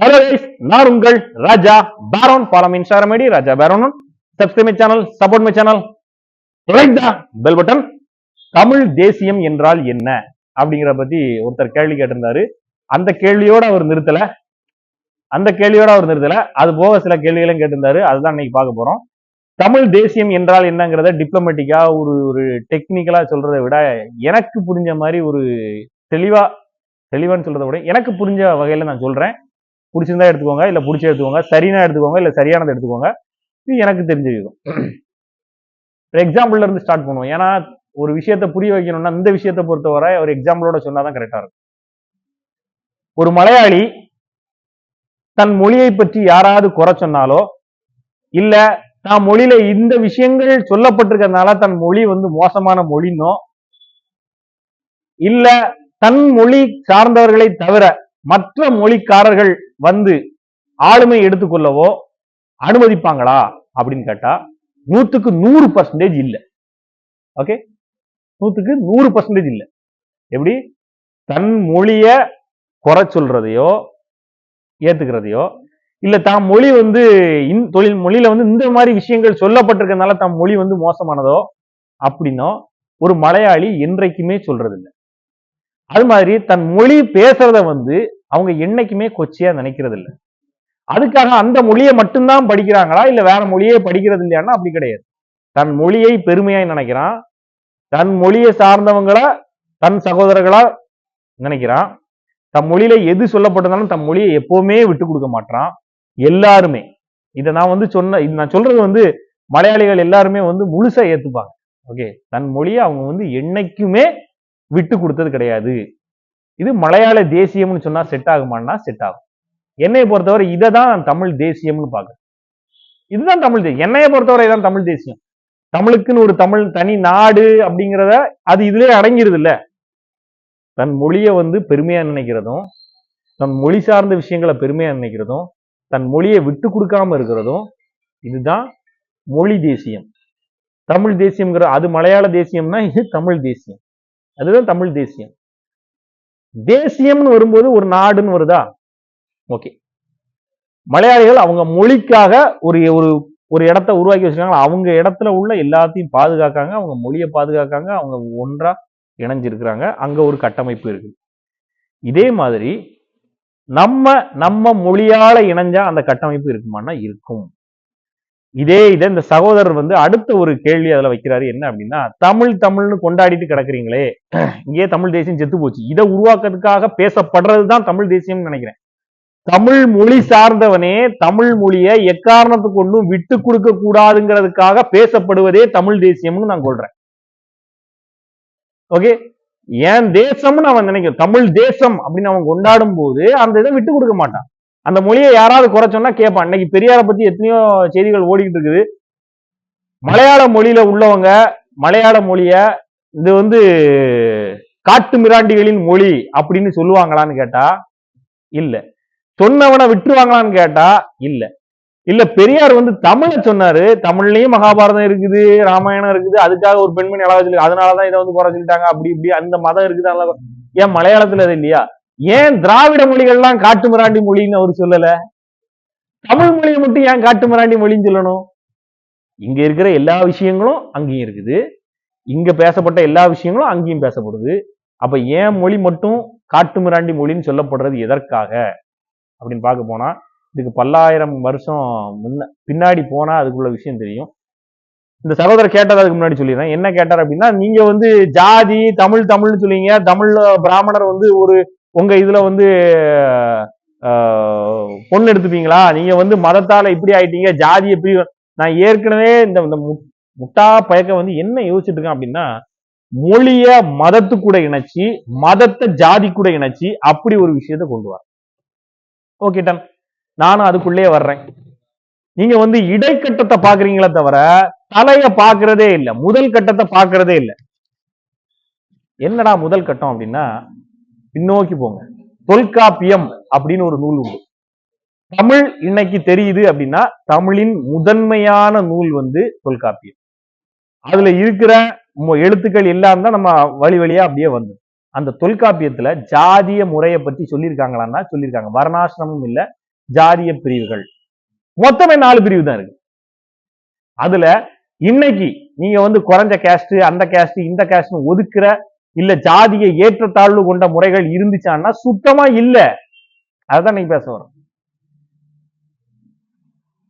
Hello guys நான் உங்கள் Raja Peron. Follow me Instagram ID Raja Peron. Subscribe my channel support my channel like the bell button Tamil தேசியம் என்றால் என்ன? அப்படிங்கிற பத்தி ஒருத்தர் கேள்வி கேட்டிருந்தாரு. அந்த கேள்வியோட அவர் நிறுத்தல. அந்த கேள்வியோட அவர் நிறுத்தல. அது போக சில கேள்விகளும் கேட்டிருந்தாரு. அதுதான் இன்னைக்கு பார்க்க போறோம். தமிழ் தேசியம் என்றால் என்னங்கிறத டிப்ளமேட்டிக்கா ஒரு ஒரு டெக்னிக்கலா சொல்றதை விட எனக்கு புரிஞ்ச மாதிரி ஒரு தெளிவா தெளிவான்னு சொல்றதை விட எனக்கு புரிஞ்ச வகையில நான் சொல்றேன். பிடிச்சிருந்தா எடுத்துக்கோங்க இல்லை பிடிச்ச எடுத்துக்கோங்க சரினா எடுத்துக்கோங்க இல்ல சரியானதை எடுத்துக்கோங்க. இது எனக்கு தெரிஞ்ச விதம் எக்ஸாம்பிள்ல இருந்து ஸ்டார்ட் பண்ணுவோம். ஏன்னா ஒரு விஷயத்தை புரிய வைக்கணும்னா இந்த விஷயத்தை பொறுத்தவரை ஒரு எக்ஸாம்பிளோட சொன்னாதான் கரெக்டா இருக்கும். ஒரு மலையாளி தன் மொழியை பற்றி யாராவது குறை சொன்னாலோ இல்ல தான் மொழியில இந்த விஷயங்கள் சொல்லப்பட்டிருக்கிறதுனால தன் மொழி வந்து மோசமான மொழின்னோ இல்ல தன் மொழி சார்ந்தவர்களை தவிர மற்ற மொழிக்காரர்கள் வந்து ஆளுமை எடுத்துக்கொள்ளவோ அனுமதிப்பாங்களா அப்படின்னு கேட்டா நூத்துக்கு நூறு பர்சன்டேஜ் இல்ல. ஓகே நூத்துக்கு நூறு பர்சன்டேஜ் இல்ல. எப்படி? தன் மொழிய குறை சொல்றதையோ ஏத்துக்கிறதையோ இல்ல தான் மொழி வந்து இந் தொழில் மொழியில வந்து இந்த மாதிரி விஷயங்கள் சொல்லப்பட்டிருக்கனால தான் மொழி வந்து மோசமானதோ அப்படின்னோ ஒரு மலையாளி என்றைக்குமே சொல்றது அது மாதிரி தன் மொழி பேசுறத வந்து அவங்க என்னைக்குமே கொச்சையா நினைக்கிறது இல்லை அதுக்காக அந்த மொழியை மட்டும்தான் படிக்கிறாங்களா? இல்ல வேற மொழியே படிக்கிறது இல்லையான்னா அப்படி கிடையாது. தன் மொழியை பெருமையாய் நினைக்கிறான். தன் மொழியை சார்ந்தவங்களா தன் சகோதரர்களா நினைக்கிறான். தன் மொழியில எது சொல்லப்பட்டிருந்தாலும் தன் மொழியை எப்பவுமே விட்டு கொடுக்க மாட்டான் எல்லாருமே. இதை நான் வந்து சொன்ன இது நான் சொல்றது வந்து மலையாளிகள் எல்லாருமே வந்து முழுசா ஏத்துப்பாங்க. ஓகே? தன் மொழியை அவங்க வந்து என்னைக்குமே விட்டு கொடுத்தது கிடையாது. இது மலையாள தேசியம்னு சொன்னா செட் ஆகுமான்னா செட் ஆகும். என்னைய பொறுத்தவரை இதை தான் நான் தமிழ் தேசியம்னு பார்க்குறேன். இதுதான் தமிழ் தேசியம். என்னைய பொறுத்தவரை இதான் தமிழ் தேசியம். தமிழுக்குன்னு ஒரு தமிழ் தனி நாடு அப்படிங்கிறத அது இதுலயே அடங்கிருது இல்ல தன் மொழியை வந்து பெருமையா நினைக்கிறதும் தன் மொழி சார்ந்த விஷயங்களை பெருமையா நினைக்கிறதும் தன் மொழியை விட்டு கொடுக்காம இருக்கிறதும் இதுதான் மொழி தேசியம். தமிழ் தேசியம்ங்கிற அது மலையாள தேசியம்னா இது தமிழ் தேசியம். அதுதான் தமிழ் தேசியம். தேசியம்னு வரும்போது ஒரு நாடுன்னு வருதா? ஓகே. மலையாளிகள் அவங்க மொழிக்காக ஒரு ஒரு ஒரு இடத்த உருவாக்கி வச்சிருக்காங்க அவங்க இடத்துல உள்ள எல்லாத்தையும் பாதுகாக்காங்க அவங்க மொழியை பாதுகாக்காங்க அவங்க ஒன்றா இணைஞ்சிருக்கிறாங்க. அங்க ஒரு கட்டமைப்பு இருக்கு. இதே மாதிரி நம்ம நம்ம மொழியால இணைஞ்சா அந்த கட்டமைப்பு இருக்குமானா இருக்கும். இதே இதை இந்த சகோதரர் வந்து அடுத்த ஒரு கேள்வி அதுல வைக்கிறாரு. என்ன அப்படின்னா தமிழ் தமிழ்னு கொண்டாடிட்டு கிடக்குறீங்களே இங்கே தமிழ் தேசியம் செத்து போச்சு. இதை உருவாக்குறதுக்காக பேசப்படுறதுதான் தமிழ் தேசியம்னு நினைக்கிறேன். தமிழ் மொழி சார்ந்தவனே தமிழ் மொழியை எக்காரணத்து கொண்டும் விட்டு கொடுக்க கூடாதுங்கிறதுக்காக பேசப்படுவதே தமிழ் தேசியம்னு நான் சொல்றேன் ஓகே? ஏன் தேசம்னு அவன் நினைக்கும் தமிழ் தேசம் அப்படின்னு அவன் கொண்டாடும் போது அந்த இதை விட்டு கொடுக்க மாட்டான். அந்த மொழியை யாராவது குறை சொன்னா கேட்பான் இன்னைக்கு பெரியாரை பத்தி எத்தனையோ செய்திகள் ஓடிக்கிட்டு இருக்குது. மலையாள மொழியில உள்ளவங்க மலையாள மொழிய இது வந்து காட்டு மிராண்டிகளின் மொழி அப்படின்னு சொல்லுவாங்களான்னு கேட்டா இல்ல. சொன்னவனை விட்டுருவாங்களான்னு கேட்டா இல்ல. இல்ல பெரியார் வந்து தமிழ சொன்னாரு. தமிழ்லயும் மகாபாரதம் இருக்குது ராமாயணம் இருக்குது. அதுக்காக ஒரு பெண்மணி அளவு சொல்லி அதனாலதான் இதை வந்து குறை சொல்லிட்டாங்க. அப்படி இப்படி அந்த மதம் இருக்குது? அதனால ஏன் மலையாளத்துல அது இல்லையா? ஏன் திராவிட மொழிகள்லாம் காட்டு மிராண்டி மொழின்னு அவர் சொல்லல? தமிழ் மொழியை மட்டும் ஏன் காட்டு மிராண்டி மொழின்னு சொல்லணும்? இங்க இருக்கிற எல்லா விஷயங்களும் அங்கேயும் இருக்குது. இங்க பேசப்பட்ட எல்லா விஷயங்களும் அங்கேயும் பேசப்படுது. அப்ப ஏன் மொழி மட்டும் காட்டு மிராண்டி மொழின்னு சொல்லப்படுறது எதற்காக? அப்படின்னு பார்க்க போனா இதுக்கு பல்லாயிரம் வருஷம் முன்ன பின்னாடி போனா அதுக்குள்ள விஷயம் தெரியும். இந்த சகோதரர் கேட்டது அதுக்கு முன்னாடி சொல்லிடுறேன். என்ன கேட்டார் அப்படின்னா நீங்க வந்து ஜாதி தமிழ் தமிழ்னு சொல்லுவீங்க. தமிழ்ல பிராமணர் வந்து ஒரு உங்க இதுல வந்து ஆஹ், பொண்ணு எடுத்துப்பீங்களா? நீங்க வந்து மதத்தால இப்படி ஆயிட்டீங்க ஜாதி எப்படி நான் ஏற்கனவே இந்த இந்த மு- முட்டா பயக்கம் வந்து என்ன யோசிச்சுட்டு இருக்கேன் அப்படின்னா மொழிய மதத்து கூட இணைச்சு மதத்தை ஜாதி கூட இணைச்சு அப்படி ஒரு விஷயத்தை கொண்டு வர ஓகே டன் நானும் அதுக்குள்ளேயே வர்றேன். நீங்க வந்து இடைக்கட்டத்தை பாக்குறீங்களே தவிர தலைய பாக்குறதே இல்ல. முதல் கட்டத்தை பாக்குறதே இல்ல. என்னடா முதல் கட்டம் அப்படின்னா பின்னோக்கி போங்க. தொல்காப்பியம் அப்படின்னு ஒரு நூல் உண்டு. தமிழ் இன்னைக்கு தெரியுது அப்படின்னா தமிழின் முதன்மையான நூல் வந்து தொல்காப்பியம். அதுல இருக்கிற எழுத்துக்கள் எல்லாம் தான் நம்ம வழி வழியா அப்படியே வந்தது. அந்த தொல்காப்பியத்துல ஜாதிய முறையை பத்தி சொல்லியிருக்காங்களான்னா சொல்லியிருக்காங்க. வர்ணாசிரமும் இல்ல ஜாதிய பிரிவுகள். மொத்தமே நாலு பிரிவு தான் இருக்கு. அதுல இன்னைக்கு நீங்க வந்து குறைஞ்ச கேஸ்ட் அந்த கேஸ்ட் இந்த கேஸ்ட் ஒதுக்குற இல்ல ஜாதிய ஏற்றத்தாழ்வு கொண்ட முறைகள் இருந்துச்சான்னா சுத்தமா இல்ல. அதுதான் நீங்க பேச வரும்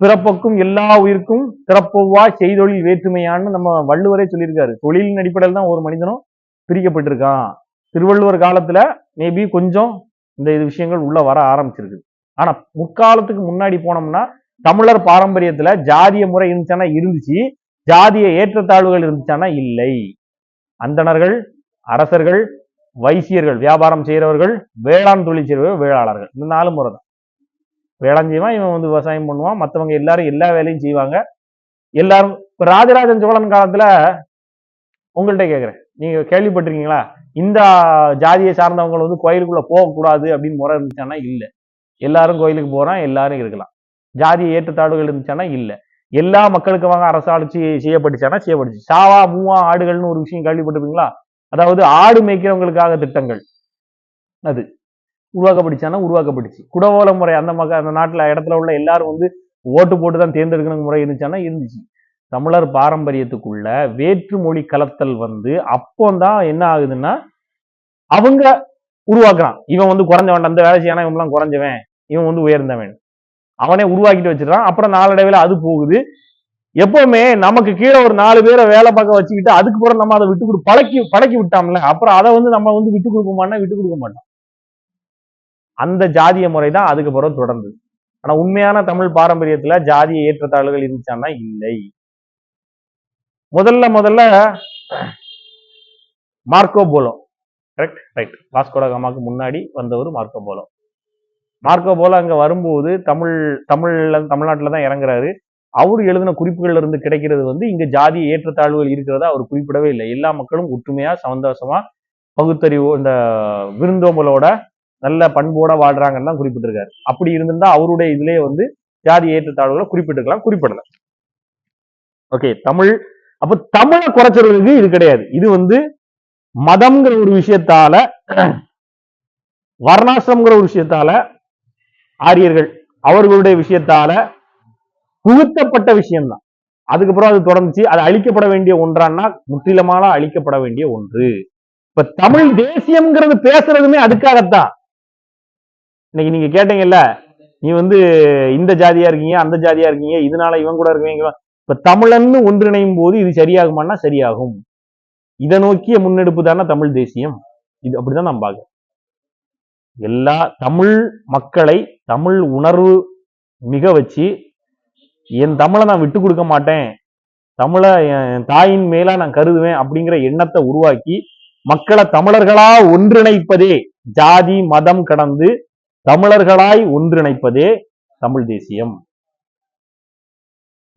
பிறப்புக்கும் எல்லா உயிருக்கும் பிறப்புவா செய்தொழில் வேற்றுமையான்னு நம்ம வள்ளுவரே சொல்லியிருக்காரு. தொழிலின் அடிப்படையில் தான் ஒரு மனிதனும் பிரிக்கப்பட்டிருக்கான். திருவள்ளுவர் காலத்துல மேபி கொஞ்சம் இந்த இது விஷயங்கள் உள்ள வர ஆரம்பிச்சிருக்கு. ஆனா முற்காலத்துக்கு முன்னாடி போனோம்னா தமிழர் பாரம்பரியத்துல ஜாதிய முறை இருந்துச்சானா இருந்துச்சு. ஜாதிய ஏற்றத்தாழ்வுகள் இருந்துச்சானா இல்லை. அந்தணர்கள் அரசர்கள் வைசியர்கள் வியாபாரம் செய்கிறவர்கள் வேளாண் தொழில் செய்கிறவர்கள் வேளாளர்கள். இந்த நாலு முறை தான். வேளாண் செய்வான் இவன் வந்து விவசாயம் பண்ணுவான். மற்றவங்க எல்லாரும் எல்லா வேலையும் செய்வாங்க. எல்லாரும் இப்ப ராஜராஜன் சோழன் காலத்துல உங்கள்கிட்ட கேட்குறேன் நீங்க கேள்விப்பட்டிருக்கீங்களா? இந்த ஜாதியை சார்ந்தவங்க வந்து கோயிலுக்குள்ள போகக்கூடாது அப்படின்னு முறை இருந்துச்சான்னா இல்ல. எல்லாரும் கோயிலுக்கு போறான் எல்லாரும் இருக்கலாம். ஜாதிய ஏற்றத்தாழ்வுகள் இருந்துச்சானா இல்ல. எல்லா மக்களுக்கு வாங்க அரசாட்சி செய்யப்பட்டுச்சானா செய்யப்பட்டுச்சு. சாவா மூவா ஆடுகள்னு ஒரு விஷயம் கேள்விப்பட்டிருப்பீங்களா? அதாவது ஆடு மேய்க்கிறவங்களுக்காக திட்டங்கள். அது. உருவாக்கப்படுச்சானா உருவாக்கப்பட்டுச்சு. குடவோல முறை அந்த மக்கள் அந்த நாட்டில் இடத்துல உள்ள எல்லாரும் வந்து ஓட்டு போட்டு தான் தேர்ந்தெடுக்கணும் முறை இருந்துச்சானா இருந்துச்சு. தமிழர் பாரம்பரியத்துக்குள்ள வேற்று மொழி கலத்தல் வந்து அப்போந்தான் என்ன ஆகுதுன்னா அவங்க உருவாக்குறான். இவன் வந்து குறைஞ்சவன் அந்த வேலை செய்யணும் இவன்லாம் குறைஞ்சவன் இவன் வந்து உயர்ந்தவன். அவனே உருவாக்கிட்டு வச்சிடறான். அப்புறம் நாளடைவில் அது போகுது. எப்பவுமே நமக்கு கீழே ஒரு நாலு பேரை வேலை பார்க்க வச்சுக்கிட்டு அதுக்கு பிறகு நம்ம அதை விட்டு கொடு பழக்கி பழக்கி விட்டோம்ல அப்புறம் அதை வந்து நம்ம வந்து விட்டு கொடுக்க மாட்டோம் விட்டு கொடுக்க மாட்டோம். அந்த ஜாதிய முறை தான் அதுக்கு பிறகு தொடர்ந்தது. ஆனா உண்மையான தமிழ் பாரம்பரியத்துல ஜாதிய ஏற்றத்தாழ்வுகள் இருந்துச்சான்னா இல்லை. முதல்ல முதல்ல மார்க்கோ போலோ. கரெக்ட் ரைட் வாஸ்கோடகாமாக்கு முன்னாடி வந்தவர் மார்க்கோ போலோ. மார்க்கோ போலோ அங்க வரும்போது தமிழ் தமிழ்ல தமிழ்நாட்டில் தான் இறங்குறாரு. அவர் எழுதின குறிப்புகள்ல இருந்து கிடைக்கிறது வந்து இங்க ஜாதி ஏற்றத்தாழ்வுகள் இருக்கிறதா அவர் குறிப்பிடவே இல்லை. எல்லா மக்களும் ஒற்றுமையா சந்தோஷமா பகுத்தறிவு இந்த விருந்தோம்பலோட நல்ல பண்போட வாழ்றாங்கன்னு தான் குறிப்பிட்டிருக்காரு. அப்படி இருந்திருந்தா அவருடைய இதுலயே வந்து ஜாதி ஏற்றத்தாழ்வுகளை குறிப்பிட்டிருக்கலாம் குறிப்பிடல. ஓகே தமிழ். அப்ப தமிழை குறைச்சவர்களுக்கு இது கிடையாது. இது வந்து மதம்ங்கிற ஒரு விஷயத்தால வர்ணாசிரம்ங்கிற ஒரு விஷயத்தால ஆரியர்கள் அவர்களுடைய விஷயத்தால புகுத்தப்பட்ட விஷயம்தான். அதுக்கப்புறம் அது தொடர்ந்துச்சு. அது அழிக்கப்பட வேண்டிய ஒன்றான்னா முற்றிலுமான அழிக்கப்பட வேண்டிய ஒன்று. இப்ப தமிழ் தேசியம்ங்கிறது பேசுறதுமே அதுக்காகத்தான். இன்னைக்கு நீங்க கேட்டீங்கல்ல நீ வந்து இந்த ஜாதியா இருக்கீங்க அந்த ஜாதியா இருக்கீங்க இதனால இவன் கூட இருக்கீங்க இப்ப தமிழன்னு ஒன்றிணையும் போது இது சரியாகுமான்னா சரியாகும். இதை நோக்கிய முன்னெடுப்பு தானே தமிழ் தேசியம். இது அப்படிதான் நான் பார்க்கிறேன். எல்லா தமிழ் மக்களை தமிழ் உணர்வு மிக வச்சு என் தமிழை நான் விட்டு கொடுக்க மாட்டேன். தமிழை என் தாயின் மேலா நான் கருதுவேன் அப்படிங்கிற எண்ணத்தை உருவாக்கி மக்களை தமிழர்களா ஒன்றிணைப்பதே ஜாதி மதம் கடந்து தமிழர்களாய் ஒன்றிணைப்பதே தமிழ் தேசியம்.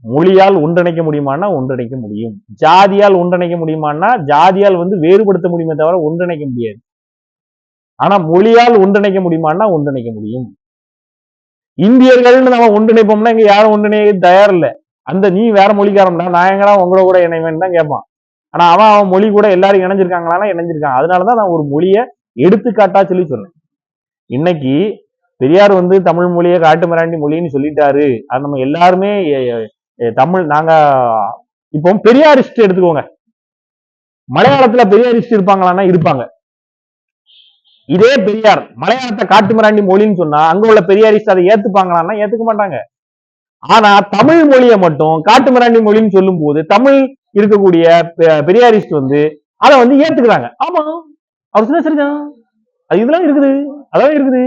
மொழியால் ஒன்றிணைக்க முடியுமானா ஒன்றிணைக்க முடியும். ஜாதியால் ஒன்றிணைக்க முடியுமானா ஜாதியால் வந்து வேறுபடுத்த முடியுமே தவிர ஒன்றிணைக்க முடியாது. ஆனா மொழியால் ஒன்றிணைக்க முடியுமானா ஒன்றிணைக்க முடியும். இந்தியர்கள்னு நம்ம ஒன்றிணைப்போம்னா இங்க யாரும் ஒன்றிணைய தயார் இல்ல அந்த நீ வேற மொழிக்காரன்டா நான் எங்கடா உங்களோட கூட இணைவேன் தான் கேட்பான் ஆனா அவன் அவன் மொழி கூட எல்லாரும் இணைஞ்சிருக்காங்களா இணைஞ்சிருக்கான். அதனாலதான் நான் ஒரு மொழியை எடுத்துக்காட்டா சொல்லி சொன்னேன். இன்னைக்கு பெரியார் வந்து தமிழ் மொழியை காட்டு மிராண்டி மொழின்னு சொல்லிட்டாரு. அது நம்ம எல்லாருமே தமிழ் நாங்க இப்போ பெரியாரிஸ்ட் எடுத்துக்கோங்க. மலையாளத்துல பெரியாரிஸ்ட் இருப்பாங்களான்னா இருப்பாங்க. இதே பெரியார் மலையாளத்தை காட்டு மிராண்டி மொழின்னு சொன்னா அங்க உள்ள பெரியாரிஸ்ட் அதை ஏத்துப்பாங்களான்னா ஏத்துக்க மாட்டாங்க. ஆனா தமிழ் மொழியை மட்டும் காட்டு மிராண்டி மொழின்னு சொல்லும் போது தமிழ் இருக்கக்கூடிய பெ- பெரியாரிஸ்ட் வந்து அதை வந்து ஏத்துக்கிறாங்க. ஆமா அவர் சொன்ன சரிதான். அது இதெல்லாம் இருக்குது அதெல்லாம் இருக்குது.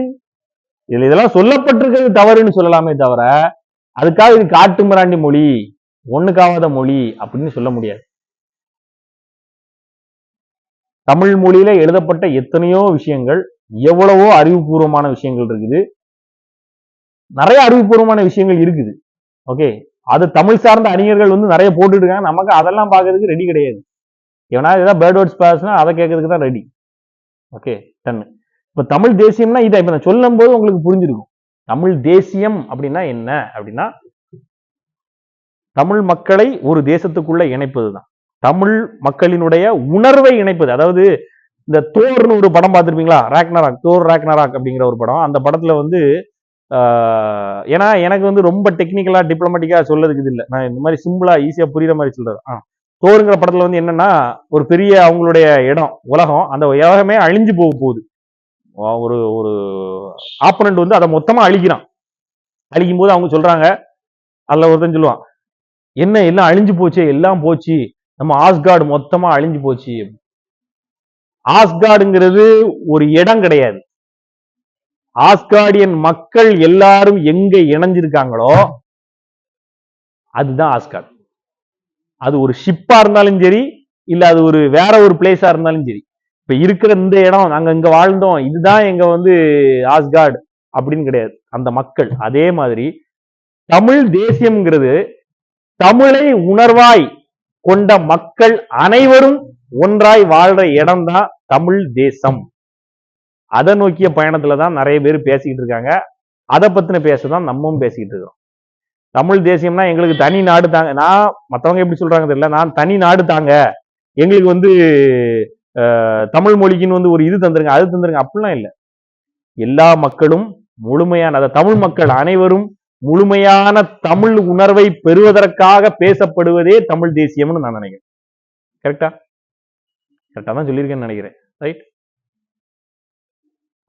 இதுல இதெல்லாம் சொல்லப்பட்டிருக்கிறது தவறுன்னு சொல்லலாமே தவிர அதுக்காக இது காட்டு மிராண்டி மொழி ஒண்ணுக்காவாத மொழி அப்படின்னு சொல்ல முடியாது. தமிழ் மொழியில எழுதப்பட்ட எத்தனையோ விஷயங்கள் எவ்வளவோ அறிவுபூர்வமான விஷயங்கள் இருக்குது. நிறைய அறிவுபூர்வமான விஷயங்கள் இருக்குது. ஓகே அது தமிழ் சார்ந்த அறிஞர்கள் வந்து நிறைய போட்டுட்டு இருக்காங்க நமக்கு அதெல்லாம் பார்க்கறதுக்கு ரெடி கிடையாது. ஏன்னா ஏதாவது பேர்ட் வேர்ட்ஸ் பேசுனா அதை கேட்கறதுக்கு தான் ரெடி ஓகே டன்னு இப்ப தமிழ் தேசியம்னா இதை இப்ப நான் சொல்லும் போது உங்களுக்கு புரிஞ்சிருக்கும். தமிழ் தேசியம் அப்படின்னா என்ன? அப்படின்னா தமிழ் மக்களை ஒரு தேசத்துக்குள்ள இணைப்பது தான் தமிழ் மக்களினுடைய உணர்வை இணைப்பது. அதாவது இந்த தோர்னு ஒரு படம் பார்த்துருப்பீங்களா? ராக்னராக் தோர் ராக்னராக் அப்படிங்கிற ஒரு படம். அந்த படத்துல வந்து ஏன்னா எனக்கு வந்து ரொம்ப டெக்னிக்கலா டிப்ளமேட்டிக்கா சொல்லதுக்கு இது இல்லை. நான் இந்த மாதிரி சிம்பிளா ஈஸியா புரியுற மாதிரி சொல்றது. ஆ. தோருங்கிற படத்துல வந்து என்னன்னா ஒரு பெரிய அவங்களுடைய இடம் உலகம் அந்த உலகமே அழிஞ்சு போக போகுது. ஒரு ஒரு ஆப்பனண்ட் வந்து அதை மொத்தமா அழிக்கிறான். அழிக்கும் போது அவங்க சொல்றாங்க அதில் ஒருத்தன் சொல்லுவான் என்ன எல்லாம் அழிஞ்சு போச்சு? எல்லாம் போச்சு. நம்ம ஆஸ்கார்டு மொத்தமா அழிஞ்சு போச்சு. ஆஸ்கார்டுங்கிறது ஒரு இடம் கிடையாது. ஆஸ்கார்டியன் மக்கள் எல்லாரும் எங்க இணைஞ்சிருக்காங்களோ அதுதான் ஆஸ்கார்டு அது ஒரு ஷிப்பா இருந்தாலும் சரி இல்ல அது ஒரு வேற ஒரு பிளேஸா இருந்தாலும் சரி. இப்ப இருக்கிற இந்த இடம் நாங்க இங்க வாழ்ந்தோம் இதுதான் எங்க வந்து ஆஸ்கார்டு அப்படின்னு கிடையாது. அந்த மக்கள் அதே மாதிரி தமிழ் தேசியம்ங்கிறது தமிழை உணர்வாய் கொண்ட மக்கள் அனைவரும் ஒன்றாய் வாழ்ற இடம்தான் தமிழ் தேசம். அதை நோக்கிய பயணத்துல தான் நிறைய பேர் பேசிக்கிட்டு இருக்காங்க. அதை பத்தின பேசதான் நம்மவும் பேசிக்கிட்டு இருக்கோம் தமிழ் தேசியம்னா எங்களுக்கு தனி நாடு தாங்க. நான் மத்தவங்க எப்படி சொல்றாங்க தெரியல. நான் தனி நாடு தாங்க. எங்களுக்கு வந்து தமிழ் மொழிக்குன்னு வந்து ஒரு இது தந்துருங்க அது தந்துருங்க அப்படிலாம் இல்லை. எல்லா மக்களும் முழுமையான அதை தமிழ் மக்கள் அனைவரும் முழுமையான தமிழ் உணர்வை பெறுவதற்காக பேசப்படுவதே தமிழ் தேசியம்னு நான் நினைக்கிறேன். கரெக்டா கரெக்டா தான் சொல்லியிருக்கேன்னு நினைக்கிறேன். ரைட்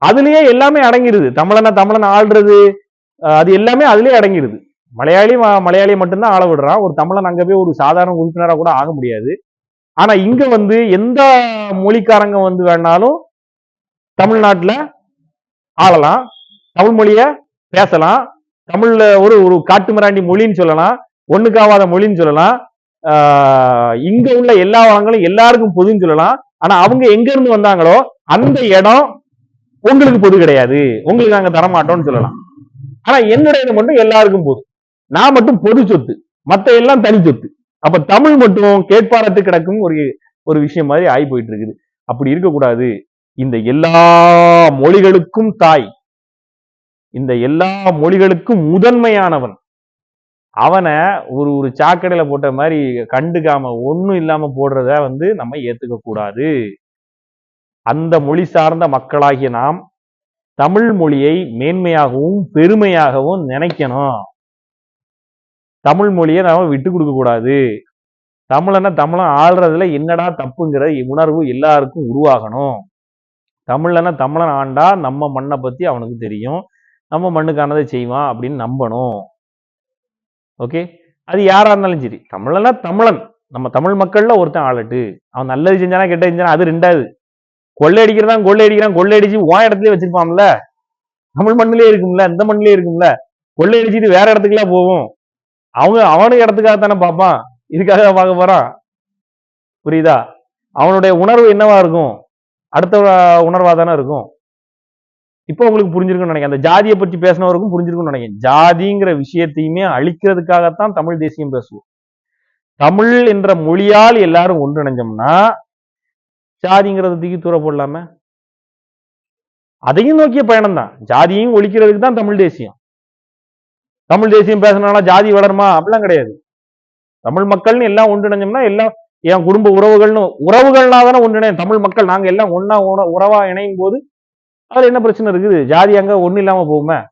அதுலயே எல்லாமே அடங்கிடுது. தமிழனை தமிழன் ஆள்றது அது எல்லாமே அதுலயே அடங்கிடுது. மலையாளி மலையாளி மட்டும்தான் ஆள விடுறான். ஒரு தமிழன் அங்க போய் ஒரு சாதாரண உறுப்பினரா கூட ஆக முடியாது. ஆனா இங்க வந்து எந்த மொழிக்காரங்க வந்து வேணாலும் தமிழ்நாட்டுல ஆளலாம். தமிழ் மொழிய பேசலாம். தமிழ்ல ஒரு ஒரு காட்டு மிராண்டி மொழின்னு சொல்லலாம் ஒண்ணுக்காவாத மொழின்னு சொல்லலாம். ஆஹ் இங்க உள்ள எல்லா வளங்களும் எல்லாருக்கும் பொதுன்னு சொல்லலாம். ஆனா அவங்க எங்க இருந்து வந்தாங்களோ அந்த இடம் உங்களுக்கு பொது கிடையாது. உங்களுக்கு நாங்க தரமாட்டோம்னு சொல்லலாம். ஆனா என்னுடைய இது மட்டும் எல்லாருக்கும் பொது. நான் மட்டும் பொது சொத்து. மத்த எல்லாம் தனி சொத்து. அப்ப தமிழ் மட்டும் கேட்பாரத்து கிடக்கும் ஒரு ஒரு விஷயம் மாதிரி ஆகி போயிட்டு இருக்குது. அப்படி இருக்கக்கூடாது. இந்த எல்லா மொழிகளுக்கும் தாய். இந்த எல்லா மொழிகளுக்கும் முதன்மையானவன். அவனை ஒரு ஒரு சாக்கடையில போட்ட மாதிரி கண்டுக்காம ஒண்ணும் இல்லாம போடுறத வந்து நம்ம ஏத்துக்க கூடாது. அந்த மொழி சார்ந்த மக்களாகிய நாம் தமிழ் மொழியை மேன்மையாகவும் பெருமையாகவும் நினைக்கணும். தமிழ் மொழியை நாம விட்டு கொடுக்க கூடாது. தமிழனை தமிழன் ஆள்றதுல என்னடா தப்புங்கிற உணர்வு எல்லாருக்கும் உருவாகணும். தமிழனை தமிழன் ஆண்டா நம்ம மண்ணை பத்தி அவனுக்கு தெரியும். நம்ம மண்ணுக்கானதை செய்வான் அப்படின்னு நம்பணும். ஓகே அது யாராக இருந்தாலும் சரி. தமிழனா தமிழன். நம்ம தமிழ் மக்கள்ல ஒருத்தன் ஆளட்டு. அவன் நல்லது செஞ்சானா கெட்டது செஞ்சானா அது ரெண்டாவது. கொள்ளையடிக்கிறதான் கொள்ளையடிக்கிறான் கொள்ளையடிச்சு உன் இடத்துலயே வச்சிருப்பான்ல. தமிழ் மண்ணிலே இருக்கும்ல இந்த மண்ணிலே இருக்கும்ல. கொள்ளையடிச்சிட்டு வேற இடத்துக்குலாம் போகும் அவங்க அவனுக்கு இடத்துக்காக தானே பார்ப்பான். இதுக்காக தான் பார்க்க போறான். புரியுதா? அவனுடைய உணர்வு என்னவா இருக்கும்? அடுத்த அஹ், உணர்வா தானே இருக்கும்? இப்போ உங்களுக்கு புரிஞ்சிருக்கும்னு நினைக்கிறேன். அந்த ஜாதியை பற்றி பேசினவருக்கும் புரிஞ்சிருக்கும்னு நினைக்கிறேன். ஜாதிங்கிற விஷயத்தையுமே அழிக்கிறதுக்காகத்தான் தமிழ் தேசியம் பேசுவோம். தமிழ் என்ற மொழியால் எல்லாரும் ஒன்றிணைஞ்சோம்னா ஜாதிங்கிறத தூக்கி தூர போடலாம? அதையும் நோக்கிய பயணம் தான் ஜாதியையும் ஒழிக்கிறதுக்கு தான் தமிழ் தேசியம். தமிழ் தேசியம் பேசணும்னா ஜாதி வளருமா? அப்படிலாம் கிடையாது. தமிழ் மக்கள்னு எல்லாம் ஒன்றிணைஞ்சோம்னா எல்லாம் என் குடும்ப உறவுகள்னு உறவுகள்னா தானே ஒன்றிணையும். தமிழ் மக்கள் நாங்க எல்லாம் ஒன்னா உண- உறவா இணையும் போது அதில் என்ன பிரச்சனை இருக்குது? ஜாதி அங்கே ஒன்றும் இல்லாமல் போகுமே.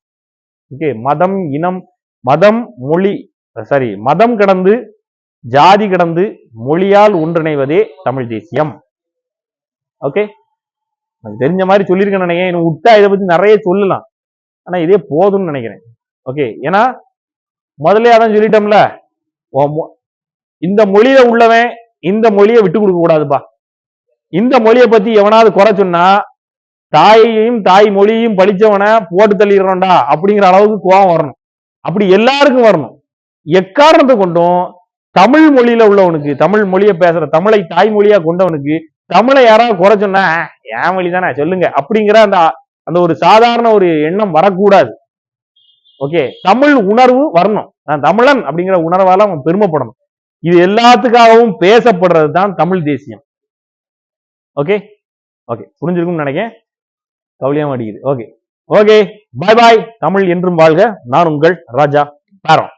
ஓகே மதம் இனம் மதம் மொழி சாரி மதம் கடந்து ஜாதி கடந்து மொழியால் ஒன்றிணைவதே தமிழ் தேசியம். ஓகே எனக்கு தெரிஞ்ச மாதிரி சொல்லியிருக்கேன் நினைக்கிறேன். எனக்கு விட்டா இதை பற்றி நிறைய சொல்லலாம். ஆனால் இதே போதும்னு நினைக்கிறேன். ஓகே ஏன்னா முதல்ல அதான் சொல்லிட்டோம்ல. மொ- இந்த மொழியில உள்ளவன் இந்த மொழியை விட்டு கொடுக்க கூடாதுப்பா. இந்த மொழியை பத்தி எவனாவது குறை சொன்னா தாயையும் தாய் மொழியையும் படிச்சவனை போட்டு தள்ளிடுறோம்டா அப்படிங்கிற அளவுக்கு கோவம் வரணும். அப்படி எல்லாருக்கும் வரணும். எக்காரணத்தை கொண்டும் தமிழ் மொழியில உள்ளவனுக்கு தமிழ் மொழியை பேசுற தமிழை தாய்மொழியா கொண்டவனுக்கு தமிழை யாராவது குறை சொன்னா என் மொழி தானே சொல்லுங்க. அப்படிங்கிற அந்த அந்த ஒரு சாதாரண ஒரு எண்ணம் வரக்கூடாது. ஓகே? தமிழ் உணர்வு வரணும். நான் தமிழன் அப்படிங்கிற உணர்வால அவன் பெருமைப்படணும். இது எல்லாத்துக்காகவும் பேசப்படுறது தான் தமிழ் தேசியம். ஓகே? ஓகே. புரிஞ்சிருக்கும்னு நினைக்கிறேன். கவலையா மாட்டேங்குது okay okay bye bye Tamil என்றும் வாழ்க. நான் உங்கள் ராஜா பாரம்